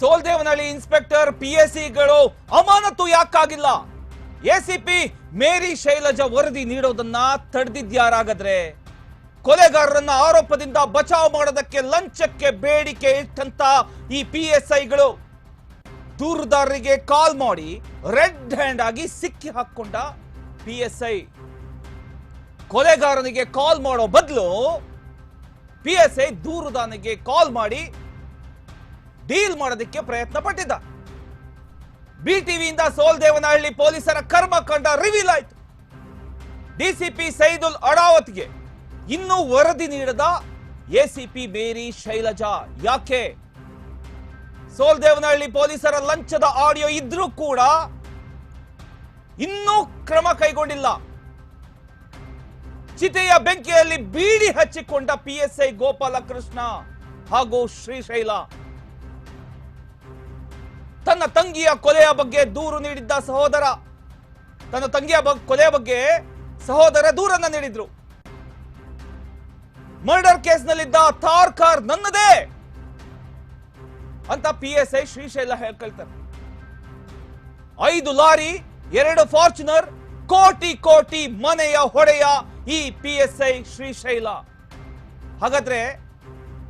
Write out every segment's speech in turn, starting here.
Soldevanahalli inspector P S ಸಿಗಳು ಅಮಾನತು ಯಾಕಾಗಿಲ್ಲ ಎಸಿಪಿ ಮೇರಿ ಶೈಲಜಾ ವರದಿ ನೀಡೋದನ್ನ ತಡೆದಿದ್ಯಾರಾಗದ್ರೆ? ಕೊಲೆಗಾರರನ್ನ ಆರೋಪದಿಂದ ಬಚಾವ್ ಮಾಡೋದಕ್ಕೆ ಲಂಚಕ್ಕೆ ಬೇಡಿಕೆ ಇಟ್ಟಂತ ಈ ಪಿ ಎಸ್ ಐಗಳು? ದೂರುದಾರರಿಗೆ ಕಾಲ್ ಮಾಡಿ ರೆಡ್ ಹ್ಯಾಂಡ್ ಆಗಿ ಸಿಕ್ಕಿ ಹಾಕೊಂಡ ಪಿ ಎಸ್ ಐ. ಕೊಲೆಗಾರನಿಗೆ ಕಾಲ್ ಮಾಡೋ ಬದಲು ಪಿ ಎಸ್ ಐ ದೂರುದಾರನಿಗೆ ಕಾಲ್ ಮಾಡಿ ಡೀಲ್ ಮಾಡೋದಕ್ಕೆ ಪ್ರಯತ್ನ ಪಟ್ಟಿದ್ದ ಬಿ ಟಿವಿಯಿಂದ ಸೋಲ್ದೇವನಹಳ್ಳಿ ಪೊಲೀಸರ ಕರ್ಮ ಕಂಡ ರಿವೀಲ್ ಆಯಿತು. ಡಿಸಿಪಿ ಸೈದುಲ್ ಅಡಾವತ್ಗೆ ಇನ್ನೂ ವರದಿ ನೀಡದ ಎಸಿಪಿ ಬೇರಿ ಶೈಲಜಾ. ಯಾಕೆ? ಸೋಲ್ದೇವನಹಳ್ಳಿ ಪೊಲೀಸರ ಲಂಚದ ಆಡಿಯೋ ಇದ್ರೂ ಕೂಡ ಇನ್ನೂ ಕ್ರಮ ಕೈಗೊಂಡಿಲ್ಲ. ಚಿತೆಯ ಬೆಂಕಿಯಲ್ಲಿ ಬೀಡಿ ಹಚ್ಚಿಕೊಂಡ ಪಿಎಸ್ಐ ಗೋಪಾಲಕೃಷ್ಣ ಹಾಗೂ ಶ್ರೀಶೈಲ. ತನ್ನ ತಂಗಿಯ ಕೊಲೆಯ ಬಗ್ಗೆ ದೂರು ನೀಡಿದ್ದ ಸಹೋದರ, ತನ್ನ ತಂಗಿಯ ಕೊಲೆಯ ಬಗ್ಗೆ ಸಹೋದರ ದೂರನ್ನ ನೀಡಿದ್ರು. ಮರ್ಡರ್ ಕೇಸ್ನಲ್ಲಿದ್ದ ಥಾರ್ ಕಾರ್ ನನ್ನದೇ! ಅಂತ ಪಿ ಎಸ್ ಐ ಶ್ರೀಶೈಲ ಹೇಳ್ಕೊಳ್ತಾರೆ. ಐದು ಲಾರಿ, ಎರಡು ಫಾರ್ಚುನರ್, ಕೋಟಿ ಕೋಟಿ ಮನೆಯ ಹೊಡೆಯ ಈ ಪಿ ಎಸ್ ಐ ಶ್ರೀಶೈಲ. ಹಾಗಾದ್ರೆ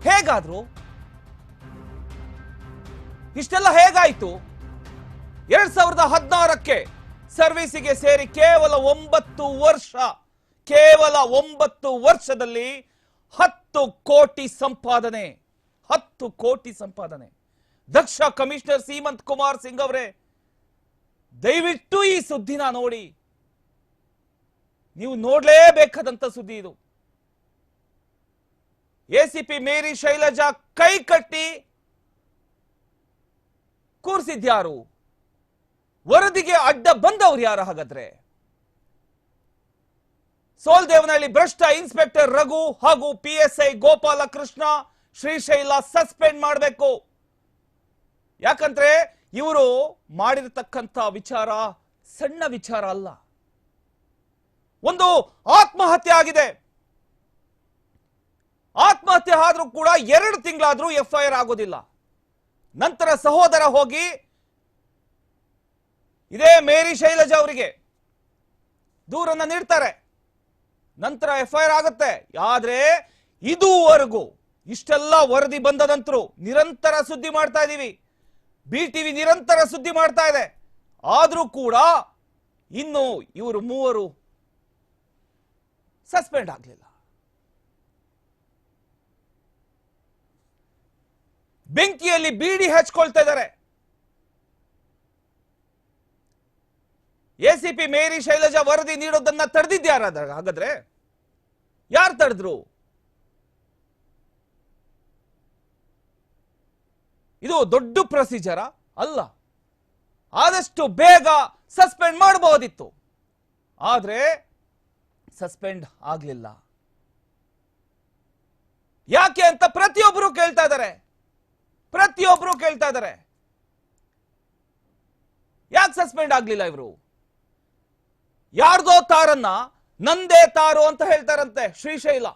ಹೇಗಾದ್ರು ಇಷ್ಟೆಲ್ಲ ಹೇಗಾಯ್ತು? ಎರಡ್ ಸಾವಿರದ ಹದಿನಾರಕ್ಕೆ ಸರ್ವಿಸಿಗೆ ಸೇರಿ ಕೇವಲ ಒಂಬತ್ತು ವರ್ಷ, ಕೇವಲ ಒಂಬತ್ತು ವರ್ಷದಲ್ಲಿ ಹತ್ತು ಕೋಟಿ ಸಂಪಾದನೆ, ಹತ್ತು ಕೋಟಿ ಸಂಪಾದನೆ. ದಕ್ಷ ಕಮಿಷನರ್ ಸೀಮಂತ್ ಕುಮಾರ್ ಸಿಂಗ್ ಅವರೇ, ದಯವಿಟ್ಟು ಈ ಸುದ್ದಿನ ನೋಡಿ. ನೀವು ನೋಡಲೇಬೇಕಾದಂತ ಸುದ್ದಿ ಇದು. ಎಸಿಪಿ ಮೇರಿ ಶೈಲಜಾ ಕೈ ಕಟ್ಟಿ ಕೂರ್ಸಿದ್ಯಾರು ವರದಿಗೆ ಅಡ್ಡ ಬಂದವ್ರು ಯಾರು ಹಾಗಾದ್ರೆ? ಸೋಲ್ದೇವನಹಳ್ಳಿ ಭ್ರಷ್ಟ ಇನ್ಸ್ಪೆಕ್ಟರ್ ರಘು ಹಾಗೂ P S I Gopalakrishna Srishaila suspend ಮಾಡಬೇಕು. ಯಾಕಂದ್ರೆ ಇವರು ಮಾಡಿರತಕ್ಕಂತ ವಿಚಾರ ಸಣ್ಣ ವಿಚಾರ ಅಲ್ಲ. ಒಂದು ಆತ್ಮಹತ್ಯೆ ಆಗಿದೆ. ಆತ್ಮಹತ್ಯೆ ಆದ್ರೂ ಕೂಡ ಎರಡು ತಿಂಗಳಾದ್ರೂ ಎಫ್ಐಆರ್ ಆಗೋದಿಲ್ಲ. ನಂತರ ಸಹೋದರ ಹೋಗಿ ಇದೇ ಮೇರಿ ಶೈಲಜಾ ಅವರಿಗೆ. ದೂರನ್ನ ನೀಡ್ತಾರೆ. ನಂತರ ಎಫ್ ಐ ಆರ್ ಆಗುತ್ತೆ. ಆದರೆ ಇದುವರೆಗೂ ಇಷ್ಟೆಲ್ಲ ವರದಿ ಬಂದ ನಂತರ ನಿರಂತರ ಸುದ್ದಿ ಮಾಡ್ತಾ ಇದ್ದೀವಿ ಬಿ ಟಿವಿ ನಿರಂತರ ಸುದ್ದಿ ಮಾಡ್ತಾ ಇದೆ. ಆದರೂ ಕೂಡ ಇನ್ನು ಇವರು ಮೂವರು ಸಸ್ಪೆಂಡ್ ಆಗಲಿಲ್ಲ. ಬೆಂಕಿಯಲ್ಲಿ ಬೀಡಿ ಹಚ್ಕೊಳ್ತಾ ಇದ್ದಾರೆ. ಎಸಿಪಿ ಮೇರಿ ಶೈಲಜಾ ವರದಿ ನೀಡೋದನ್ನ ತಡೆದಿದ್ಯಾರ ಹಾಗಾದ್ರೆ ಯಾರು ತಡೆದ್ರು? ಇದು ದೊಡ್ಡ ಪ್ರೊಸೀಜರ? ಅಲ್ಲ. ಆದಷ್ಟು ಬೇಗ ಸಸ್ಪೆಂಡ್ ಮಾಡಬಹುದಿತ್ತು. ಆದ್ರೆ ಸಸ್ಪೆಂಡ್ ಆಗ್ಲಿಲ್ಲ. ಯಾಕೆ ಅಂತ ಪ್ರತಿಯೊಬ್ಬರು ಕೇಳ್ತಾ ಇದ್ದಾರೆ ಪ್ರತಿಯೊಬ್ಬರು ಕೇಳ್ತಾ ಇದ್ದಾರೆ ಯಾಕೆ ಸಸ್ಪೆಂಡ್ ಆಗ್ಲಿಲ್ಲ ಇವರು? ಯಾರ್ದೋ ತಾರನ್ನ ನಂದೇ ತಾರು ಅಂತ ಹೇಳ್ತಾರಂತೆ ಶ್ರೀಶೈಲ.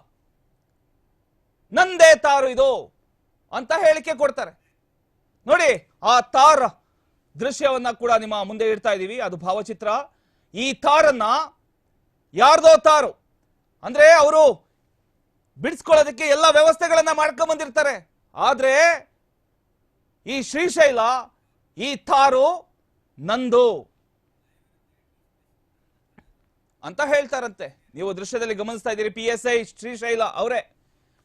ನಂದೇ ತಾರು ಇದು ಅಂತ ಹೇಳಿಕೆ ಕೊಡ್ತಾರೆ. ನೋಡಿ, ಆ ತಾರ ದೃಶ್ಯವನ್ನ ಕೂಡ ನಿಮ್ಮ ಮುಂದೆ ಇಡ್ತಾ ಇದ್ದೀವಿ. ಅದು ಭಾವಚಿತ್ರ. ಈ ತಾರನ್ನ ಯಾರ್ದೋ ತಾರು, ಅಂದ್ರೆ ಅವರು ಬಿಡಿಸ್ಕೊಳ್ಳೋದಕ್ಕೆ ಎಲ್ಲ ವ್ಯವಸ್ಥೆಗಳನ್ನ ಮಾಡ್ಕೊಂಡ್ ಬಂದಿರ್ತಾರೆ. ಆದ್ರೆ ಈ ಶ್ರೀಶೈಲ, ಈ ತಾರು ನಂದು. ಅಂತ ಹೇಳ್ತಾರಂತೆ. ನೀವು ದೃಶ್ಯದಲ್ಲಿ ಗಮನಿಸ್ತಾ ಇದ್ದೀರಿ ಪಿ ಎಸ್ ಐ ಶ್ರೀಶೈಲ ಅವರೇ.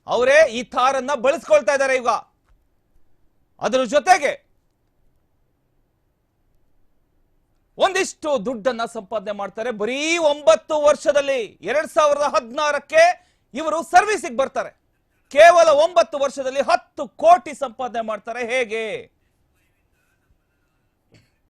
ಅವರೇ ಈ ಥಾರನ್ನ ಬಳಸ್ಕೊಳ್ತಾ ಇದ್ದಾರೆ ಈಗ. ಅದರ ಜೊತೆಗೆ ಒಂದಿಷ್ಟು ದುಡ್ಡನ್ನ ಸಂಪಾದನೆ ಮಾಡ್ತಾರೆ. ಬರೀ ಒಂಬತ್ತು ವರ್ಷದಲ್ಲಿ ಎರಡ್ ಸಾವಿರದ ಹದಿನಾರಕ್ಕೆ ಇವರು ಸರ್ವಿಸಿಗೆ ಬರ್ತಾರೆ. ಕೇವಲ ಒಂಬತ್ತು ವರ್ಷದಲ್ಲಿ ಹತ್ತು ಕೋಟಿ ಸಂಪಾದನೆ ಮಾಡ್ತಾರೆ. ಹೇಗೆ?